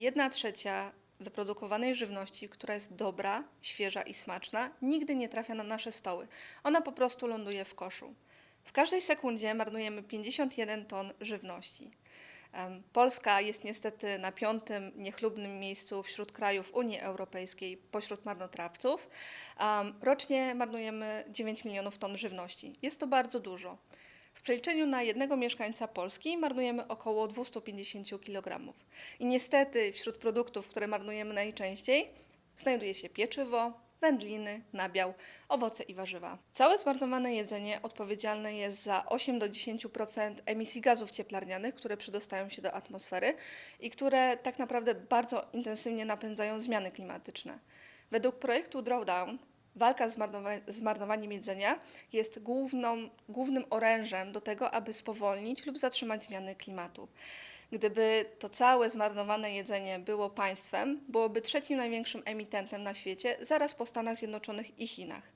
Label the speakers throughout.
Speaker 1: Jedna trzecia wyprodukowanej żywności, która jest dobra, świeża i smaczna, nigdy nie trafia na nasze stoły. Ona po prostu ląduje w koszu. W każdej sekundzie marnujemy 51 ton żywności. Polska jest niestety na piątym niechlubnym miejscu wśród krajów Unii Europejskiej pośród marnotrawców. Rocznie marnujemy 9 milionów ton żywności. Jest to bardzo dużo. W przeliczeniu na jednego mieszkańca Polski marnujemy około 250 kg. I niestety wśród produktów, które marnujemy najczęściej, znajduje się pieczywo, wędliny, nabiał, owoce i warzywa. Całe zmarnowane jedzenie odpowiedzialne jest za 8 do 10% emisji gazów cieplarnianych, które przedostają się do atmosfery i które tak naprawdę bardzo intensywnie napędzają zmiany klimatyczne. Według projektu Drawdown walka z marnowa- z marnowaniem jedzenia jest główną, głównym orężem do tego, aby spowolnić lub zatrzymać zmiany klimatu. Gdyby to całe zmarnowane jedzenie było państwem, byłoby trzecim największym emitentem na świecie, zaraz po Stanach Zjednoczonych i Chinach.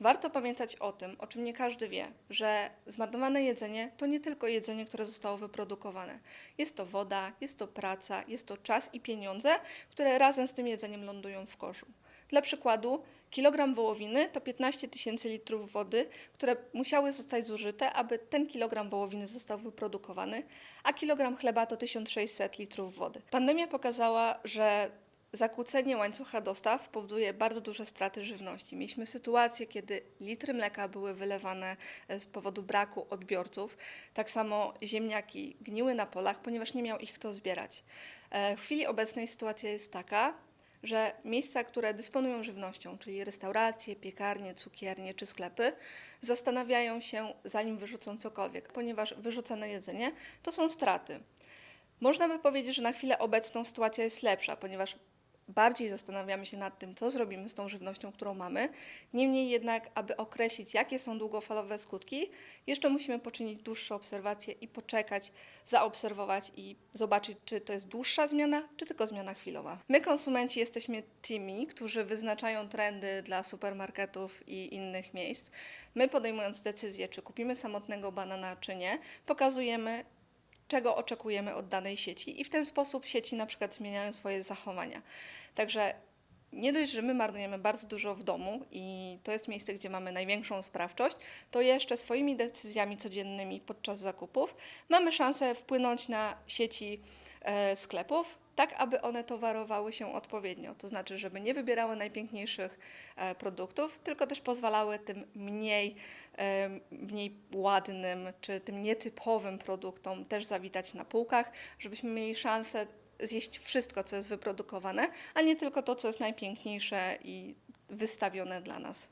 Speaker 1: Warto pamiętać o tym, o czym nie każdy wie, że zmarnowane jedzenie to nie tylko jedzenie, które zostało wyprodukowane. Jest to woda, jest to praca, jest to czas i pieniądze, które razem z tym jedzeniem lądują w koszu. Dla przykładu, kilogram wołowiny to 15 tysięcy litrów wody, które musiały zostać zużyte, aby ten kilogram wołowiny został wyprodukowany, a kilogram chleba to 1600 litrów wody. Pandemia pokazała, że zakłócenie łańcucha dostaw powoduje bardzo duże straty żywności. Mieliśmy sytuację, kiedy litry mleka były wylewane e, z powodu braku odbiorców. Tak samo ziemniaki gniły na polach, ponieważ nie miał ich kto zbierać. E, W chwili obecnej sytuacja jest taka, że miejsca, które dysponują żywnością, czyli restauracje, piekarnie, cukiernie czy sklepy, zastanawiają się, zanim wyrzucą cokolwiek, ponieważ wyrzucane jedzenie to są straty. Można by powiedzieć, że na chwilę obecną sytuacja jest lepsza, ponieważ bardziej zastanawiamy się nad tym, co zrobimy z tą żywnością, którą mamy. Niemniej jednak, aby określić, jakie są długofalowe skutki, jeszcze musimy poczynić dłuższe obserwacje i poczekać, zaobserwować i zobaczyć, czy to jest dłuższa zmiana, czy tylko zmiana chwilowa. My, konsumenci, jesteśmy tymi, którzy wyznaczają trendy dla supermarketów i innych miejsc. My, podejmując decyzję, czy kupimy samotnego banana, czy nie, pokazujemy, czego oczekujemy od danej sieci i w ten sposób sieci na przykład zmieniają swoje zachowania. Także nie dość, że my marnujemy bardzo dużo w domu i to jest miejsce, gdzie mamy największą sprawczość, to jeszcze swoimi decyzjami codziennymi podczas zakupów mamy szansę wpłynąć na sieci e, sklepów, tak aby one towarowały się odpowiednio. To znaczy, żeby nie wybierały najpiękniejszych e, produktów, tylko też pozwalały tym mniej, e, mniej ładnym czy tym nietypowym produktom też zawitać na półkach, żebyśmy mieli szansę zjeść wszystko, co jest wyprodukowane, a nie tylko to, co jest najpiękniejsze i wystawione dla nas.